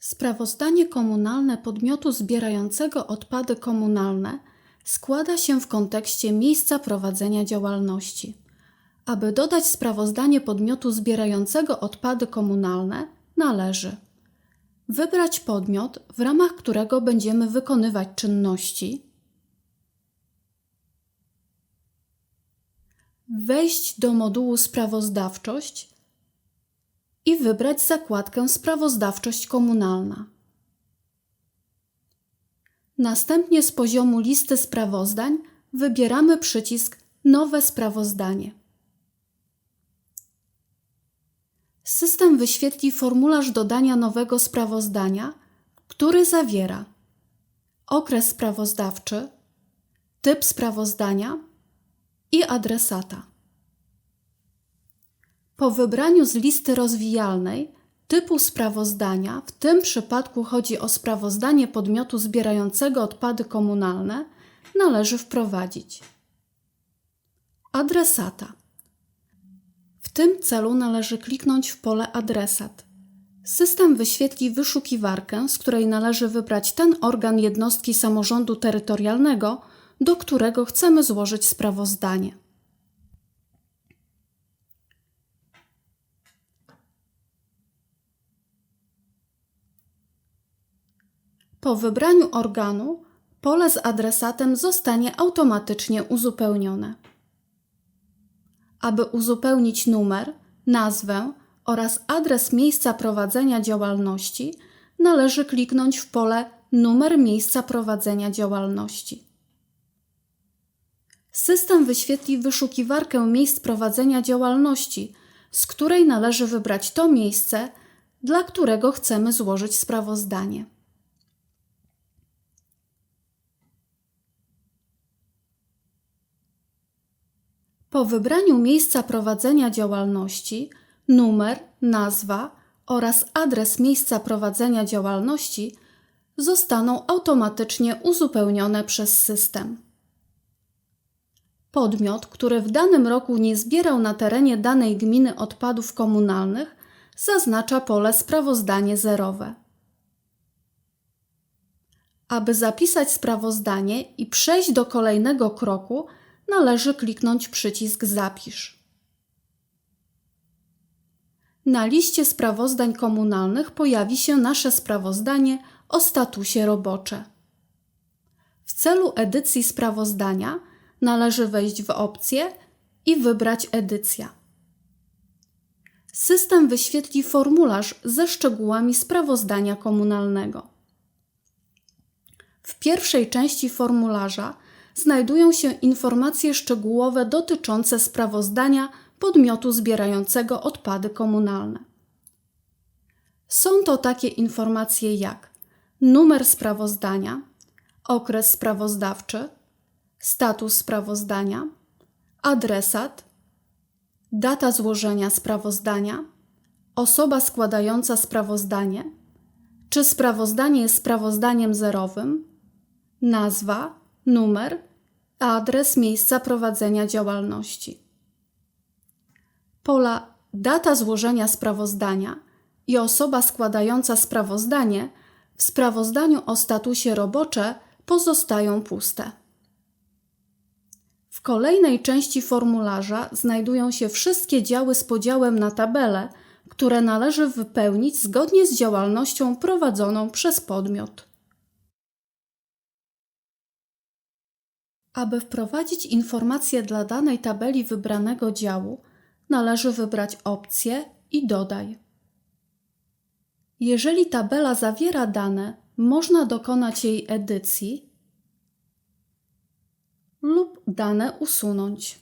Sprawozdanie komunalne podmiotu zbierającego odpady komunalne składa się w kontekście miejsca prowadzenia działalności. Aby dodać sprawozdanie podmiotu zbierającego odpady komunalne, należy wybrać podmiot, w ramach którego będziemy wykonywać czynności, wejść do modułu Sprawozdawczość i wybrać zakładkę Sprawozdawczość komunalna. Następnie z poziomu listy sprawozdań wybieramy przycisk Nowe sprawozdanie. System wyświetli formularz dodania nowego sprawozdania, który zawiera okres sprawozdawczy, typ sprawozdania i adresata. Po wybraniu z listy rozwijalnej typu sprawozdania, w tym przypadku chodzi o sprawozdanie podmiotu zbierającego odpady komunalne, należy wprowadzić adresata. W tym celu należy kliknąć w pole adresat. System wyświetli wyszukiwarkę, z której należy wybrać ten organ jednostki samorządu terytorialnego, do którego chcemy złożyć sprawozdanie. Po wybraniu organu pole z adresatem zostanie automatycznie uzupełnione. Aby uzupełnić numer, nazwę oraz adres miejsca prowadzenia działalności, należy kliknąć w pole Numer miejsca prowadzenia działalności. System wyświetli wyszukiwarkę miejsc prowadzenia działalności, z której należy wybrać to miejsce, dla którego chcemy złożyć sprawozdanie. Po wybraniu miejsca prowadzenia działalności, numer, nazwa oraz adres miejsca prowadzenia działalności zostaną automatycznie uzupełnione przez system. Podmiot, który w danym roku nie zbierał na terenie danej gminy odpadów komunalnych, zaznacza pole sprawozdanie zerowe. Aby zapisać sprawozdanie i przejść do kolejnego kroku, należy kliknąć przycisk Zapisz. Na liście sprawozdań komunalnych pojawi się nasze sprawozdanie o statusie robocze. W celu edycji sprawozdania należy wejść w opcję i wybrać Edycja. System wyświetli formularz ze szczegółami sprawozdania komunalnego. W pierwszej części formularza znajdują się informacje szczegółowe dotyczące sprawozdania podmiotu zbierającego odpady komunalne. Są to takie informacje jak numer sprawozdania, okres sprawozdawczy, status sprawozdania, adresat, data złożenia sprawozdania, osoba składająca sprawozdanie, czy sprawozdanie jest sprawozdaniem zerowym, nazwa, numer, adres miejsca prowadzenia działalności. Pola data złożenia sprawozdania i osoba składająca sprawozdanie w sprawozdaniu o statusie robocze pozostają puste. W kolejnej części formularza znajdują się wszystkie działy z podziałem na tabele, które należy wypełnić zgodnie z działalnością prowadzoną przez podmiot. Aby wprowadzić informacje dla danej tabeli wybranego działu, należy wybrać opcję i dodaj. Jeżeli tabela zawiera dane, można dokonać jej edycji lub dane usunąć.